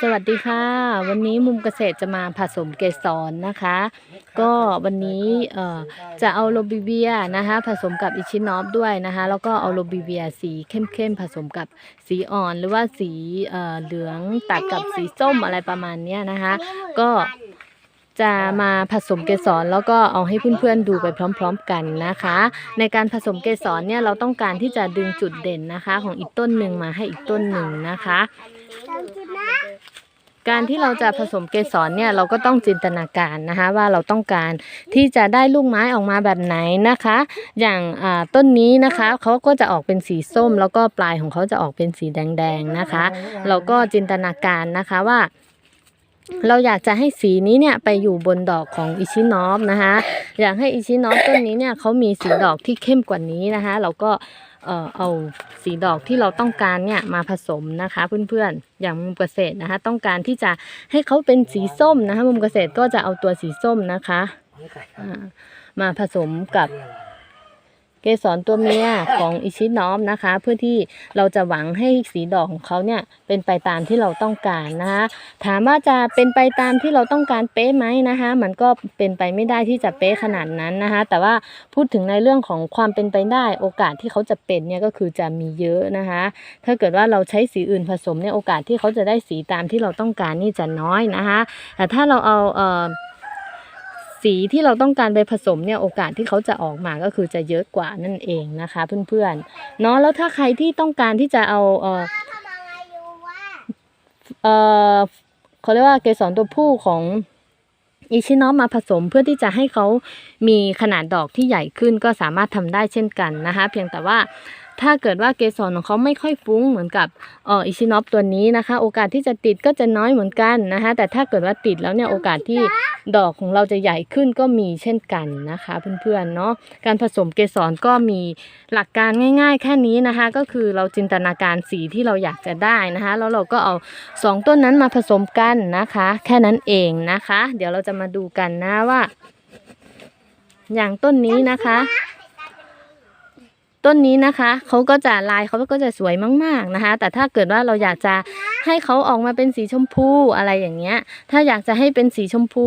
สวัสดีค่ะ วันนี้มุมเกษตรจะมาผสมเกสรนะคะ ก็วันนี้จะเอาโรบิเวียนะคะผสมกับอิชินอฟด้วยนะคะ แล้วก็เอาโรบิเวียสีเข้มๆผสมกับสีอ่อนหรือว่าสีเเหลืองตัดกับสีส้มอะไรประมาณนี้นะคะ ก็จะมาผสมเกสรแล้วก็เอาให้เพื่อนๆดูไปพร้อม ๆ กันนะคะ ในการผสมเกสรเนี่ยเราต้องการที่จะดึงจุดเด่นนะคะ ของอีกต้นหนึ่งมาให้อีกต้นหนึ่งนะคะ การที่เราจะผสมเกสรเนี่ยเราก็ต้องจินตนาการนะคะว่าเราต้องการที่จะได้ลูกไม้ออกมาแบบไหนนะคะ อย่างต้นนี้นะคะเขาก็จะออกเป็นสีส้ม แล้วก็ปลายของเขาจะออกเป็นสีแดงๆนะคะ เราก็จินตนาการนะคะว่าเราอยากจะให้สีนี้เนี่ยไปอยู่บนดอกของอิชินอฟนะคะ อยากให้อิชินอฟต้นนี้เนี่ยเขามีสีดอกที่เข้มกว่านี้นะคะ เราก็ เอ่อเอาสีดอกที่เราต้องการเนี่ยมาผสมนะคะเพื่อนๆ อย่างมุมเกษตรนะคะ ต้องการที่จะให้เขาเป็นสีส้มนะคะ มุมเกษตรก็จะเอาตัวสีส้มนะคะอ่ามาผสมกับ เกสรตัวเมียของอิชิน้อฟนะคะ เพื่อที่เราจะหวังให้สีดอกของเขาเนี่ยเป็นไปตามที่เราต้องการนะคะถามว่าจะเป็นไปตามที่เราต้องการเป๊ะไหมนะคะ มันก็เป็นไปไม่ได้ที่จะเป๊ะขนาดนั้นนะคะ แต่ว่าพูดถึงในเรื่องของความเป็นไปได้โอกาสที่เขาจะเป็นเนี่ยก็คือจะมีเยอะนะคะ ถ้าเกิดว่าเราใช้สีอื่นผสมเนี่ยโอกาสที่เขาจะได้สีตามที่เราต้องการนี่จะน้อยนะคะแต่ถ้าเราเอาเอ่อ สีที่เราต้องการไปผสมเนี่ยโอกาสที่เขาจะออกมาก็คือจะเยอะกว่านั่นเองนะคะเพื่อนๆเนาะแล้วถ้าใครที่ต้องการที่จะเอาเออเออเขาเรียกว่าเกสรตัวผู้ของอิชินอมาผสมเพื่อที่จะให้เขามีขนาดดอกที่ใหญ่ขึ้นก็สามารถทำได้เช่นกันนะคะเพียงแต่ว่า ถ้าเกิดว่าเกสรของเขาไม่ค่อยฟุ้งเหมือนกับเอ่ออิชินอฟตัวนี้นะคะ โอกาสที่จะติดก็จะน้อยเหมือนกันนะคะ แต่ถ้าเกิดว่าติดแล้วเนี่ยโอกาสที่ดอกของเราจะใหญ่ขึ้นก็มีเช่นกันนะคะ เพื่อนๆเนาะการผสมเกสรก็มีหลักการง่าย ๆ แค่นี้นะคะ ก็คือเราจินตนาการสีที่เราอยากจะได้นะคะ แล้วเราก็เอาสองต้นนั้นมาผสมกันนะคะ แค่นั้นเองนะคะ เดี๋ยวเราจะมาดูกันนะว่า อย่างต้นนี้นะคะ ต้นนี้นะคะเขาก็จะลายเขาก็จะสวยมากๆนะคะ แต่ถ้าเกิดว่าเราอยากจะให้เขาออกมาเป็นสีชมพูอะไรอย่างเงี้ย ถ้าอยากจะให้เป็นสีชมพู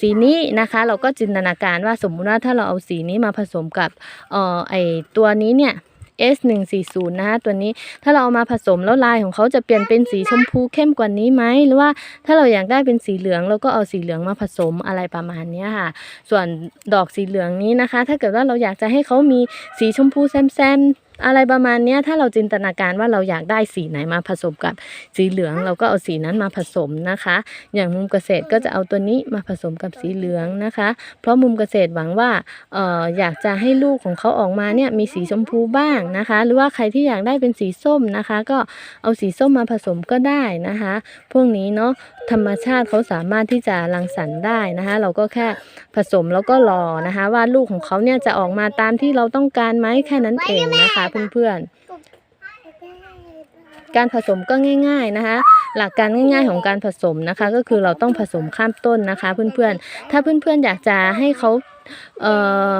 สีนี้นะคะ เราก็จินตนาการว่าสมมุติว่าถ้าเราเอาสีนี้มาผสมกับเอ่อไอตัวนี้เนี่ย S 1 4 0 นะคะตัวนี้ถ้าเราเอามาผสมแล้วลายของเขาจะเปลี่ยนเป็นสีชมพูเข้มกว่านี้ไหมหรือว่าถ้าเราอยากได้เป็นสีเหลืองเราก็เอาสีเหลืองมาผสมอะไรประมาณนี้ค่ะ ส่วนดอกสีเหลืองนี้นะคะ ถ้าเกิดว่าเราอยากจะให้เขามีสีชมพูแซมๆ อะไรประมาณเนี้ยถ้าเราจินตนาการว่าเราอยากได้สีไหนมาผสมกับสีเหลือง เราก็เอาสีนั้นมาผสมนะคะ อย่างมุมเกษตรก็จะเอาตัวนี้มาผสมกับสีเหลืองนะคะ เพราะมุมเกษตรหวังว่าเอ่ออยากจะให้ลูกของเขาออกมาเนี่ยมีสีชมพูบ้างนะคะ หรือว่าใครที่อยากได้เป็นสีส้มนะคะ ก็เอาสีส้มมาผสมก็ได้นะคะ พวกนี้เนาะธรรมชาติเขาสามารถที่จะรังสรรค์ได้นะคะ เราก็แค่ผสมแล้วก็รอนะคะ ว่าลูกของเขาเนี่ยจะออกมาตามที่เราต้องการไหมแค่นั้นเองนะคะเพื่อนๆ การผสมก็ง่ายๆนะคะ หลักการง่ายๆของการผสมนะคะ ก็คือเราต้องผสมข้ามต้นนะคะ เพื่อนๆ ถ้าเพื่อนๆอยากจะให้เขาเอ่อ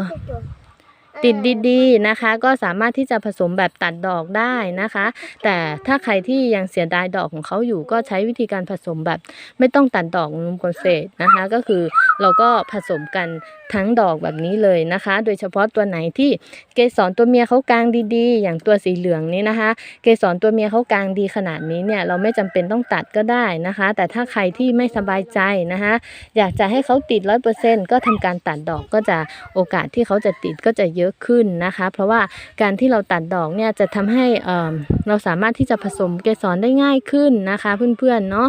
ติดดีๆนะคะ ก็สามารถที่จะผสมแบบตัดดอกได้นะคะ แต่ถ้าใครที่ยังเสียดายดอกของเขาอยู่ก็ใช้วิธีการผสมแบบไม่ต้องตัดดอกมุมเกษตนะคะ ก็คือเราก็ผสมกันทั้งดอกแบบนี้เลยนะคะ โดยเฉพาะตัวไหนที่เกสรตัวเมียเขากลางดีๆ อย่างตัวสีเหลืองนี้นะคะ เกสรตัวเมียเขากลางดีขนาดนี้เนี่ยเราไม่จำเป็นต้องตัดก็ได้นะคะ แต่ถ้าใครที่ไม่สบายใจนะคะ อยากจะให้เขาติดร้อยเปอร์เซ็นก็ทำการตัดดอกก็จะโอกาสที่เขาจะติดก็จะเยอะขึ้นนะคะ เพราะว่าการที่เราตัดดอกเนี่ยจะทำให้เราสามารถที่จะผสมเกสรได้ง่ายขึ้นนะคะ เพื่อนๆเนาะ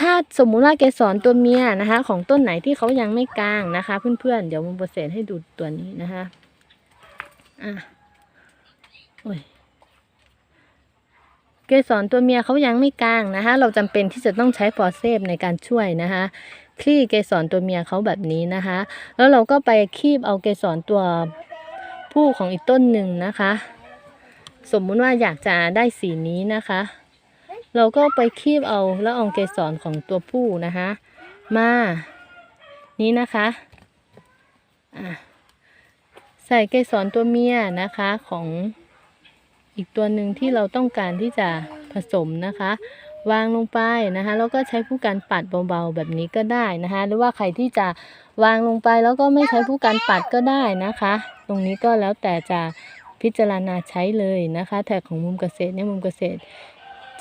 ถ้าสมมุติว่าเกสรตัวเมียนะคะ ของต้นไหนที่เขายังไม่กลางนะคะ เพื่อนๆเดี๋ยวมุมเปอร์เซ็นต์ให้ดูตัวนี้นะคะอะโอ้ยเกสรตัวเมียเขายังไม่กลางนะคะ เราจำเป็นที่จะต้องใช้ฟอร์เซฟในการช่วยนะคะคลี่เกสรตัวเมียเขาแบบนี้นะคะ แล้วเราก็ไปคีบเอาเกสรตัว ผู้ของอีกต้นหนึ่งนะคะ สมมุติว่าอยากจะได้สีนี้นะคะ เราก็ไปคีบเอาแล้วเอาเกสรของตัวผู้นะคะ มานี้นะคะใส่เกสรตัวเมียนะคะของอีกตัวหนึ่งที่เราต้องการที่จะผสมนะคะ วางลงไปนะคะแล้วก็ใช้ผู้การปัดเบาๆแบบนี้ก็ได้นะคะ หรือว่าใครที่จะวางลงไปแล้วก็ไม่ใช้ผู้การปัดก็ได้นะคะ ตรงนี้ก็แล้วแต่จะพิจารณาใช้เลยนะคะ แท็กของมุมเกษตรเนี่ยมุมเกษตร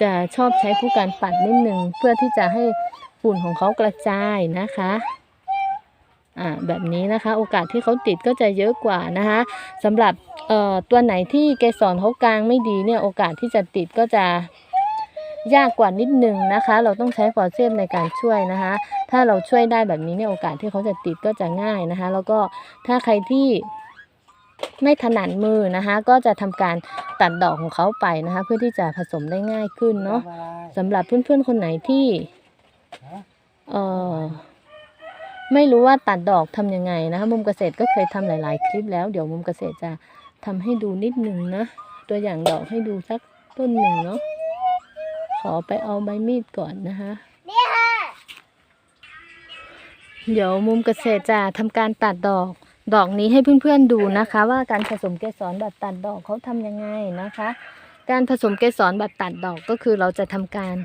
จะชอบใช้ผู้การปัดนิดนึงเพื่อที่จะให้ฝุ่นของเขากระจายนะคะอ่าแบบนี้นะคะโอกาสที่เขาติดก็จะเยอะกว่านะคะสำหรับเอ่อตัวไหนที่เกสรเขากลางไม่ดีเนี่ยโอกาสที่จะติดก็จะยากกว่านิดนึงนะคะ เราต้องใช้ฟอสเซมในการช่วยนะคะ ถ้าเราช่วยได้แบบนี้เนี่ยโอกาสที่เขาจะติดก็จะง่ายนะคะ แล้วก็ถ้าใครที่ ไม่ถนัดมือนะคะ ก็จะทำการตัดดอกของเขาไปนะคะ เพื่อที่จะผสมได้ง่ายขึ้นเนาะสำหรับเพื่อนๆคนไหนที่เอ่อไม่รู้ว่าตัดดอกทำยังไงนะคะมุมเกษตรก็เคยทำหลาย ๆ คลิปแล้ว เดี๋ยวมุมเกษตรจะทำให้ดูนิดหนึ่งนะ ตัวอย่างดอกให้ดูสักต้นหนึ่งเนาะขอไปเอาใบมีดก่อนนะคะเดี๋ยวมุมเกษตรจะทำการตัดดอก ดอกนี้ให้เพื่อนๆดูนะคะ ว่าการผสมเกสรแบบตัดดอกเขาทำยังไงนะคะ การผสมเกสรแบบตัดดอกก็คือเราจะทำการ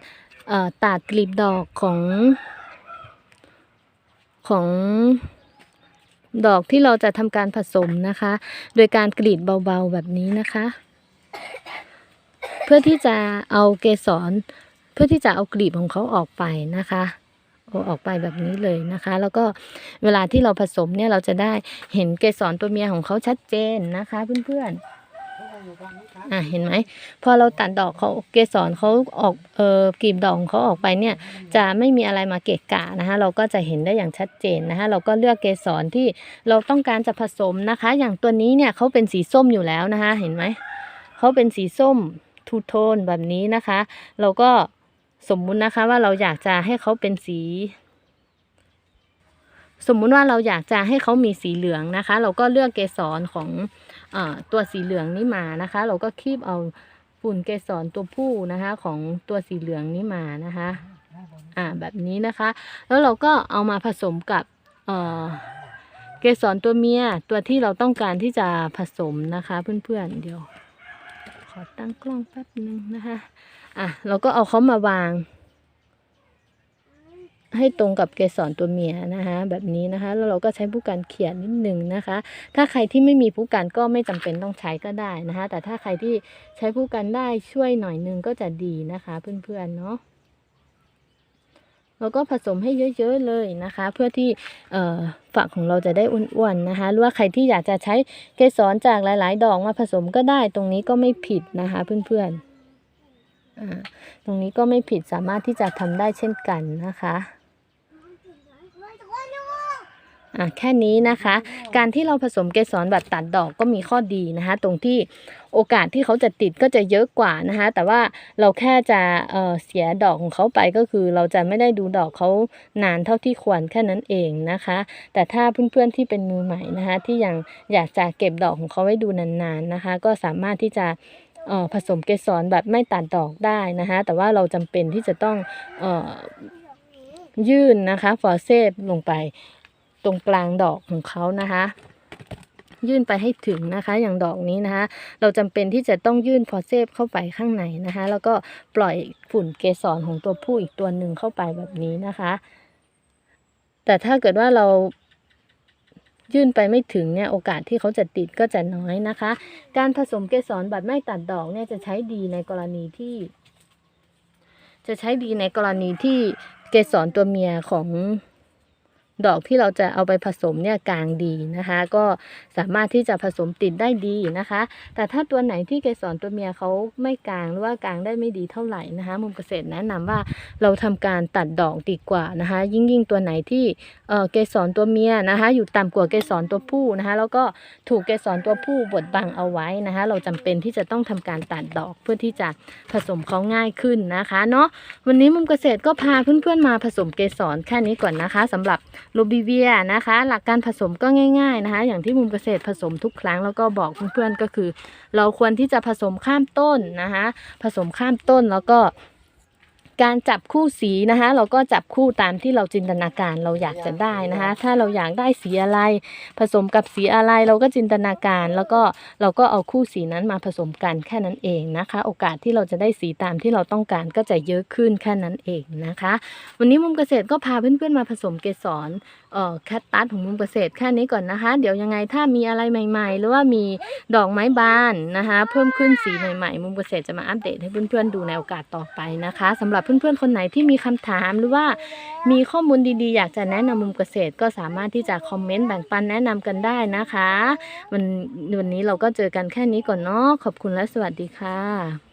ตัดกลีบดอกของ ของดอกที่เราจะทำการผสมนะคะ โดยการกรีดเบาๆแบบนี้นะคะ เพื่อที่จะเอาเกสรเพื่อที่จะเอากลีบของเขาออกไปนะคะ อออกไปแบบนี้เลยนะคะ แล้วก็เวลาที่เราผสมเนี่ยเราจะได้เห็นเกสรตัวเมียของเขาชัดเจนนะคะ เพื่อนๆอะเห็นไหมพอเราตัดดอกเขาเกสรเขาออกเอ่อกลีบดอกเขาออกไปเนี่ย จะไม่มีอะไรมาเกะกะนะคะ เราก็จะเห็นได้อย่างชัดเจนนะคะ เราก็เลือกเกสรที่เราต้องการจะผสมนะคะ อย่างตัวนี้เนี่ยเขาเป็นสีส้มอยู่แล้วนะคะ เห็นไหมเขาเป็นสีส้มทูโทนแบบนี้นะคะ เราก็ สมมุตินะคะว่าเราอยากจะให้เขาเป็นสี สมมุติว่าเราอยากจะให้เขามีสีเหลืองนะคะ เราก็เลือกเกสรของอตัวสีเหลืองนี้มานะคะ เราก็คีบเอาฝุ่นเกสรตัวผู้นะคะ ของตัวสีเหลืองนี้มานะคะอ่าแบบนี้นะคะ แล้วเราก็เอามาผสมกับเอ่อเกสรตัวเมียตัวที่เราต้องการที่จะผสมนะคะ เพื่อนๆเดี๋ยว ขอตั้งกล้องแป๊บหนึ่งนะคะอะเราก็เอาเขามาวาง ให้ตรงกับเกสรตัวเมียนะคะแบบนี้นะคะ แล้วเราก็ใช้ผู้กันเขียนนิดหนึ่งนะคะ ถ้าใครที่ไม่มีผู้กันก็ไม่จำเป็นต้องใช้ก็ได้นะคะ แต่ถ้าใครที่ใช้ผู้กันได้ช่วยหน่อยนึงก็จะดีนะคะ เพื่อนๆเนาะ แล้วก็ผสมให้เยอะๆเลยนะคะ เพื่อที่ฝักของเราจะได้อ้วนๆนะคะ หรือว่าใครที่อยากจะใช้เกสรจากหลาย ๆ ดอกมาผสมก็ได้ ตรงนี้ก็ไม่ผิดนะคะ เพื่อนๆตรงนี้ก็ไม่ผิดสามารถที่จะทำได้เช่นกันนะคะ อะแค่นี้นะคะ การที่เราผสมเกสรแบบตัดดอกก็มีข้อดีนะคะ ตรงที่โอกาสที่เขาจะติดก็จะเยอะกว่านะคะ แต่ว่าเราแค่จะเอ่อเสียดอกของเขาไปก็คือ เราจะไม่ได้ดูดอกเขานานเท่าที่ควรแค่นั้นเองนะคะ แต่ถ้าเพื่อนๆที่เป็นมือใหม่นะคะ ที่ยังอยากจะเก็บดอกของเขาไว้ดูนานๆนะคะ ก็สามารถที่จะเอ่อผสมเกสรแบบไม่ตัดดอกได้นะคะ แต่ว่าเราจำเป็นที่จะต้องเอ่อยื่นนะคะฟอร์เซฟลงไป ตรงกลางดอกของเขานะคะ ยื่นไปให้ถึงนะคะ อย่างดอกนี้นะคะ เราจำเป็นที่จะต้องยื่นพอเซฟเข้าไปข้างในนะคะ แล้วก็ปล่อยฝุ่นเกสรของตัวผู้อีกตัวหนึ่งเข้าไปแบบนี้นะคะ แต่ถ้าเกิดว่าเรายื่นไปไม่ถึงเนี่ยโอกาสที่เขาจะติดก็จะน้อยนะคะ การผสมเกสรแบบไม่ตัดดอกเนี่ยจะใช้ดีในกรณีที่ จะใช้ดีในกรณีที่เกสรตัวเมียของ ดอกที่เราจะเอาไปผสมเนี่ยกลางดีนะคะ ก็สามารถที่จะผสมติดได้ดีนะคะ แต่ถ้าตัวไหนที่เกสรตัวเมียเขาไม่กลางหรือว่ากลางได้ไม่ดีเท่าไหร่นะคะ มุมเกษตรแนะนำว่าเราทำการตัดดอกดีกว่านะคะ ยิ่งยิ่งตัวไหนที่เออเกสรตัวเมียนะคะ อยู่ต่ำกว่าเกสรตัวผู้นะคะ แล้วก็ถูกเกสรตัวผู้บดบังเอาไว้นะคะ เราจำเป็นที่จะต้องทำการตัดดอกเพื่อที่จะผสมเขาง่ายขึ้นนะคะเนาะวันนี้มุมเกษตรก็พาเพื่อนๆมาผสมเกสรแค่นี้ก่อนนะคะสำหรับโรบิเวียนะคะ หลักการผสมก็ง่าย ๆนะคะ อย่างที่มุมเกษตรผสมทุกครั้งแล้วก็บอกเพื่อนๆก็คือ เราควรที่จะผสมข้ามต้นนะคะ ผสมข้ามต้นแล้วก็ การจับคู่สีนะคะ เราก็จับคู่ตามที่เราจินตนาการเราอยากจะได้นะคะ ถ้าเราอยากได้สีอะไร ผสมกับสีอะไรเราก็จินตนาการ แล้วก็เราก็เอาคู่สีนั้นมาผสมกันแค่นั้นเองนะคะ โอกาสที่เราจะได้สีตามที่เราต้องการก็จะเยอะขึ้นแค่นั้นเองนะคะ วันนี้มุมเกษตรก็พาเพื่อนๆมาผสมเกสรเอ่อแคตตัสของมุมเกษตรแค่นี้ก่อนนะคะ เดี๋ยวยังไงถ้ามีอะไรใหม่ๆ หรือว่ามีดอกไม้บานนะคะ เพิ่มขึ้นสีใหม่ๆ มุมเกษตรจะมาอัปเดตให้เพื่อนๆดูในโอกาสต่อไปนะคะสำหรับเพื่อนๆคนไหนที่มีคำถามหรือว่ามีข้อมูลดีๆ อยากจะแนะนำมุมเกษตร ก็สามารถที่จะคอมเมนต์แบ่งปันแนะนำกันได้นะคะ วันวันนี้เราก็เจอกันแค่นี้ก่อนเนาะขอบคุณและสวัสดีค่ะ